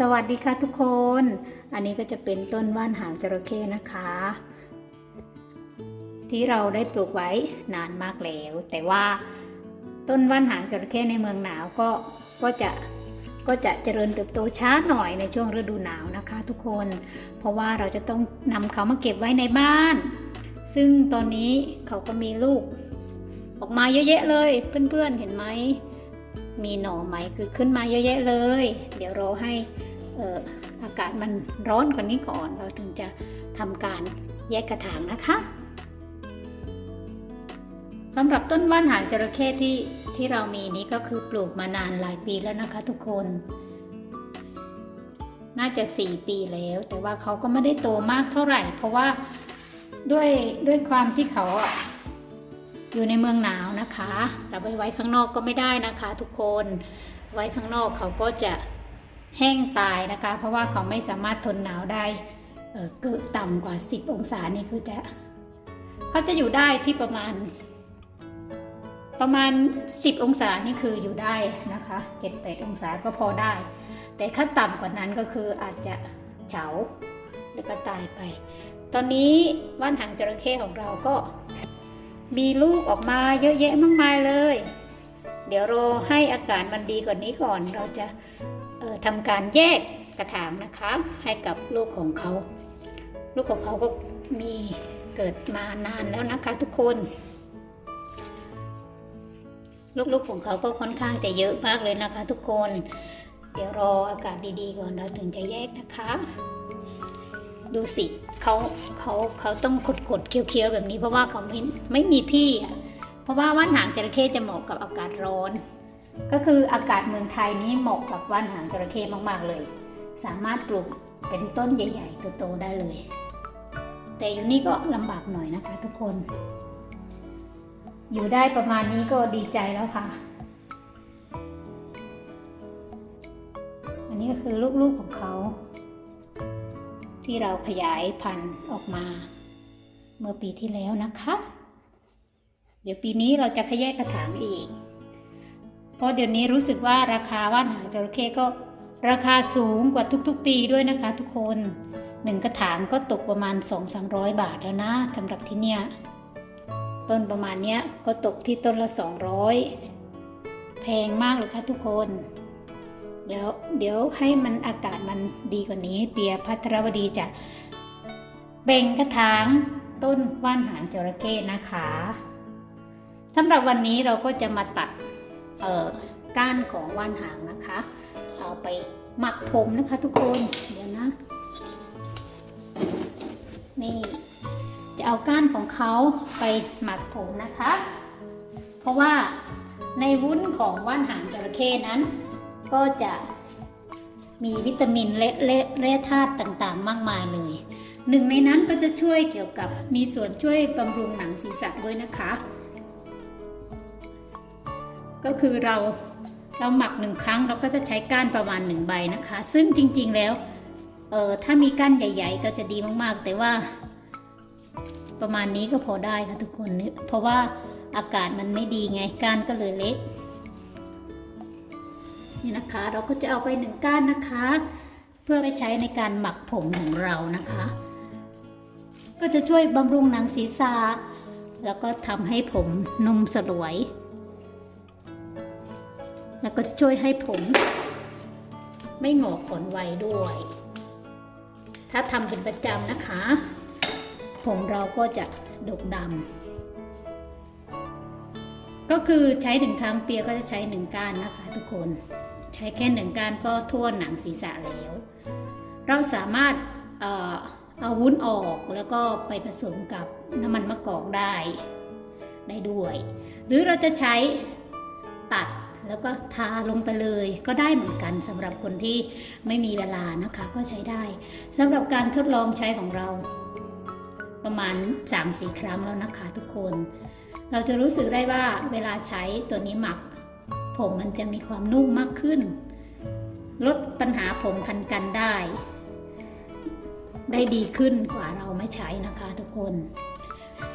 สวัสดีค่ะทุกคน อันนี้ก็จะเป็นต้นว่านหางจระเข้นะคะ ที่เราได้ปลูกไว้นานมากแล้ว แต่ว่าต้นว่านหางจระเข้ในเมืองหนาวก็ก็จะก็จะเจริญเติบโตช้าหน่อยในช่วงฤดูหนาวนะคะทุกคน เพราะว่าเราจะต้องนำเขามาเก็บไว้ในบ้าน ซึ่งตอนนี้เขาก็มีลูก ออกมาเยอะแยะเลยเพื่อนๆเห็นไหม มีหน่อไหมคือขึ้นมาเยอะแยะเลย เดี๋ยวรอให้เอออากาศมันร้อนกว่านี้ก่อน เราถึงจะทำการแยกกระถางนะคะสำหรับต้นว่านหางจระเข้ที่ที่เรามีนี้ก็คือปลูกมานานหลายปีแล้วนะคะทุกคน น่าจะ 4 ปีแล้ว แต่ว่าเขาก็ไม่ได้โตมากเท่าไหร่ เพราะว่าด้วยด้วยความที่เขา อยู่ในเมืองหนาวนะคะ แต่ไปไว้ข้างนอกก็ไม่ได้นะคะ ทุกคนไว้ข้างนอกเขาก็จะแห้งตายนะคะ เพราะว่าเขาไม่สามารถทนหนาวได้เออเกิดต่ำกว่า 10 องศานี่คือจะเขาจะอยู่ได้ที่ประมาณ ประมาณ 10 องศานี่คืออยู่ได้นะคะ7-8องศาก็พอได้ แต่ถ้าต่ำกว่านั้นก็คืออาจจะเฉาหรือก็ตายไป ตอนนี้ว่านหางจระเข้ของเราก็ มีลูกออกมาเยอะแยะมากมายเลย เดี๋ยวรอให้อากาศมันดีกว่านี้ก่อน เราจะออทำการแยกกระถางนะคะ ให้กับลูกของเขา ลูกของเขาก็มีเกิดมานานแล้วนะคะทุกคน ลูกๆของเขาก็ค่อนข้างจะเยอะมากเลยนะคะ ทุกคน เดี๋ยวรออากาศดีๆก่อนเราถึงจะแยกนะคะ ดูสิเขาเขาเขาต้องขดขดเคี้ยวๆแบบนี้ เพราะว่าเขาไม่ไม่มีที่อะเพราะว่าว่านหางจระเข้จะเหมาะกับอากาศร้อน ก็คืออากาศเมืองไทยนี้เหมาะกับว่านหางจระเข้มากๆเลย สามารถปลูกเป็นต้นใหญ่ๆโตๆได้เลย แต่อยู่นี่ก็ลำบากหน่อยนะคะ ทุกคน อยู่ได้ประมาณนี้ก็ดีใจแล้วค่ะ อันนี้ก็คือลูกๆของเขา ที่เราขยายพันธุ์ออกมา เมื่อปีที่แล้วนะคะ เดี๋ยวปีนี้เราจะขยายกระถางอีก เพราะเดี๋ยวนี้รู้สึกว่าราคาว่านหางจระเข้ก็ราคาสูงกว่าทุกๆ ปีด้วยนะคะ ทุกคนหนึ่งกระถางก็ตกประมาณ 2-300 บาทแล้วนะสำหรับที่เนี่ยต้นประมาณเนี้ยก็ตกที่ต้นละ 200 แพงมากเลยค่ะทุกคน เดี๋ยวเดี๋ยวให้มันอากาศมันดีกว่านี้ เปียพัทรวดีจะเบ่งกระถางต้นว่านหางจระเข้นะคะสำหรับวันนี้เราก็จะมาตัดเอ่อก้านของว่านหางนะคะ เอาไปหมักผมนะคะทุกคนเดี๋ยวนะ นี่จะเอาก้านของเขาไปหมักผมนะคะ เพราะว่าในวุ้นของว่านหางจระเข้นั้น ก็จะมีวิตามินและและแร่ธาตุต่างๆ มากมายเลย หนึ่งในนั้นก็จะช่วยเกี่ยวกับมีส่วนช่วยบำรุงหนังศีรษะด้วยนะคะ ก็คือเราเราหมักหนึ่งครั้งเราก็จะใช้ก้านประมาณหนึ่งใบนะคะ ซึ่งจริงๆแล้วเออถ้ามีก้านใหญ่ ๆ ก็จะดีมากๆ แต่ว่า ประมาณนี้ก็พอได้ค่ะทุกคน เพราะว่าอากาศมันไม่ดีไงก้านก็เลยเล็ก นี่นะคะ เราก็จะเอาไปหนึ่งก้านนะคะ เพื่อไปใช้ในการหมักผมของเรานะคะ ก็จะช่วยบำรุงหนังศีรษะแล้วก็ทำให้ผมนุ่มสลวย แล้วก็จะช่วยให้ผมไม่หงอกขนไวด้วย ถ้าทำเป็นประจำนะคะ ผมเราก็จะดกดำ ก็คือใช้ถึงครั้งเปียก็จะใช้หนึ่งก้านนะคะทุกคน ใช้แค่หนึ่งกานก็ทั่วหนังศีรษะแล้ว เราสามารถเอ่อเอาวุ้นออกแล้วก็ไปผสมกับน้ำมันมะกอกได้ได้ด้วย หรือเราจะใช้ตัดแล้วก็ทาลงไปเลยก็ได้เหมือนกันสำหรับคนที่ไม่มีเวลานะคะก็ใช้ได้สำหรับการทดลองใช้ของเรา ประมาณ3-4ครั้งแล้วนะคะทุกคน เราจะรู้สึกได้ว่าเวลาใช้ตัวนี้หมัก ผมมันจะมีความนุ่มมากขึ้น ลดปัญหาผมพันกันได้ ได้ดีขึ้นกว่าเราไม่ใช้นะคะทุกคน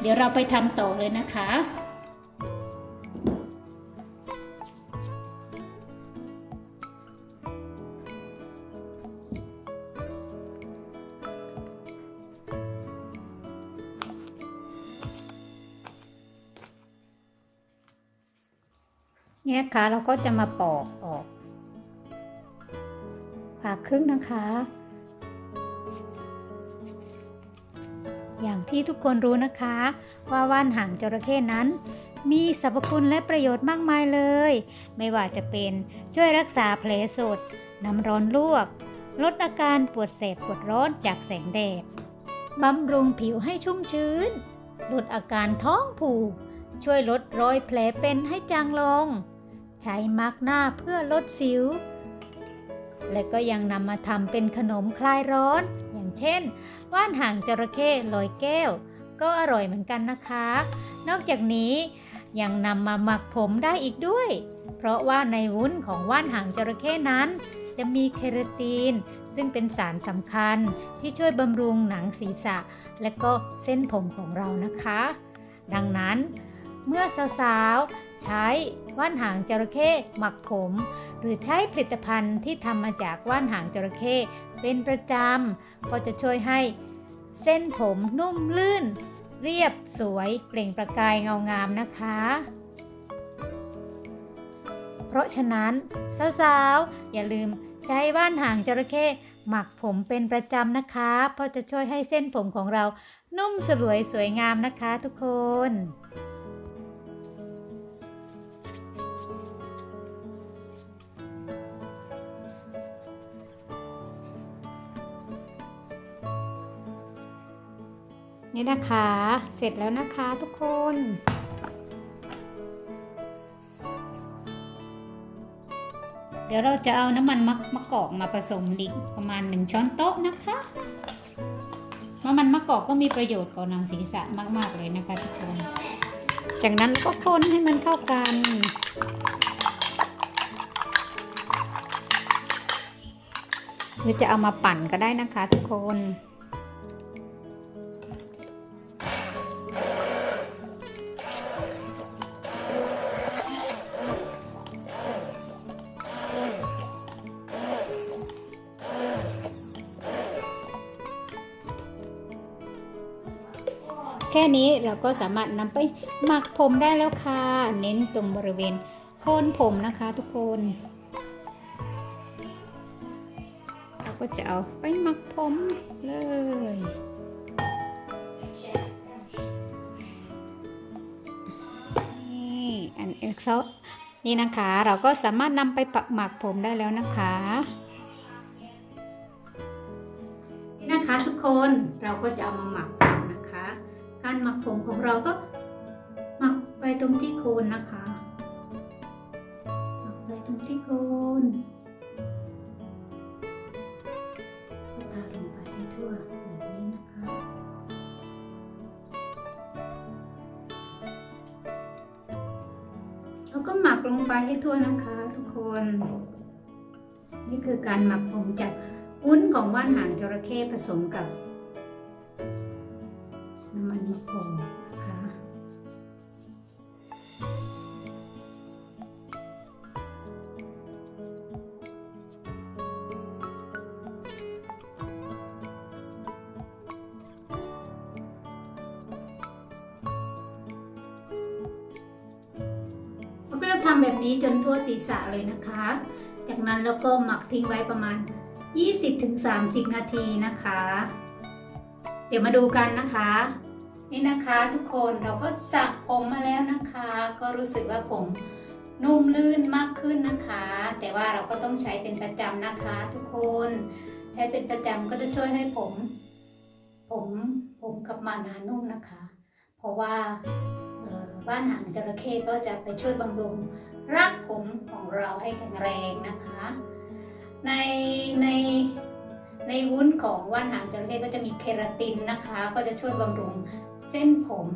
เดี๋ยวเราไปทำต่อเลยนะคะ เนี่ยค่ะเราก็จะมาปอกออกผ่าครึ่งนะคะ อย่างที่ทุกคนรู้นะคะ ว่าว่านหางจระเข้นั้น มีสรรพคุณและประโยชน์มากมายเลย ไม่ว่าจะเป็นช่วยรักษาแผลสดน้ำร้อนลวก ลดอาการปวดแสบปวดร้อนจากแสงแดดบำรุงผิวให้ชุ่มชื้น ลดอาการท้องผูกช่วยลดรอยแผลเป็นให้จางลง ใช้มาร์กหน้าเพื่อลดสิว และก็ยังนำมาทำเป็นขนมคลายร้อน อย่างเช่น ว่านหางจระเข้ลอยแก้ว ก็อร่อยเหมือนกันนะคะ นอกจากนี้ยังนำมาหมักผมได้อีกด้วย เพราะว่าในวุ้นของว่านหางจระเข้นั้น จะมีเคราติน ซึ่งเป็นสารสำคัญที่ช่วยบำรุงหนังศีรษะ และก็เส้นผมของเรานะคะ ดังนั้นเมื่อสาวๆ ใช้ว่านหางจระเข้หมักผม หรือใช้ผลิตภัณฑ์ที่ทำมาจากว่านหางจระเข้เป็นประจำก็จะช่วยให้เส้นผมนุ่มลื่น เรียบสวยเปล่งประกายเงางามนะคะ เพราะฉะนั้นสาวๆอย่าลืมใช้ว่านหางจระเข้หมักผมเป็นประจำนะคะ เพราะจะช่วยให้เส้นผมของเรานุ่มสลวยสวยงามนะคะทุกคน นี่นะคะ เสร็จแล้วนะคะทุกคนเดี๋ยวเราจะเอาน้ำมันมะมะกอกมาผสมดิกประมาณ1ช้อนโต๊ะนะคะ น้ำมันมะกอกก็มีประโยชน์ต่อหนังศีรษะมาก ๆ เลยนะคะทุกคน จากนั้นก็คนให้มันเข้ากัน หรือจะเอามาปั่นก็ได้นะคะทุกคน แค่นี้เราก็สามารถนำไปหมักผมได้แล้วค่ะ เน้นตรงบริเวณโคนผมนะคะทุกคน เราก็จะเอาไปหมักผมเลยนี่อันเอ็กซ์นี่นะคะ เราก็สามารถนำไปปักหมักผมได้แล้วนะคะนี่นะคะทุกคนเราก็จะเอามาหมัก การหมักผมของเราก็หมักไปตรงที่โคนนะคะหมักไปตรงที่โคนก็ทาลงไปให้ทั่วแบบนี้นะคะ แล้วก็หมักลงไปให้ทั่วนะคะ ทุกคน นี่คือการหมักผมจากวุ้นของว่านหางจระเข้ผสมกับ กอกนะคะเราก็จะทำแบบนี้จนทั่วศีรษะเลยนะคะ จากนั้นเราก็หมักทิ้งไว้ประมาณ 20-30 นาทีนะคะ เดี๋ยวมาดูกันนะคะ นี่นะคะทุกคนเราก็สระผมมาแล้วนะคะ ก็รู้สึกว่าผมนุ่มลื่นมากขึ้นนะคะ แต่ว่าเราก็ต้องใช้เป็นประจำนะคะ ทุกคนใช้เป็นประจำก็จะช่วยให้ผม ผมผมกลับมาหนานุ่มนะคะ เพราะว่าอ่อบ้านหางจระเข้ก็จะไปช่วยบำรุงรากผมของเราให้แข็งแรงนะคะ ในในในวุ้นของว่านหางจระเข้ก็จะมีเคราตินนะคะ ก็จะช่วยบำรุง เส้นผม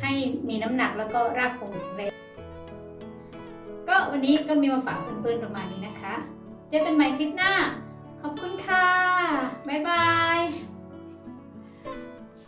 ให้มีน้ำหนักแล้วก็รากผมแข็งแรงก็วันนี้ก็มีมาฝากเพื่อนๆประมาณนี้นะคะ เจอกันใหม่คลิปหน้า ขอบคุณค่ะ บ๊ายบาย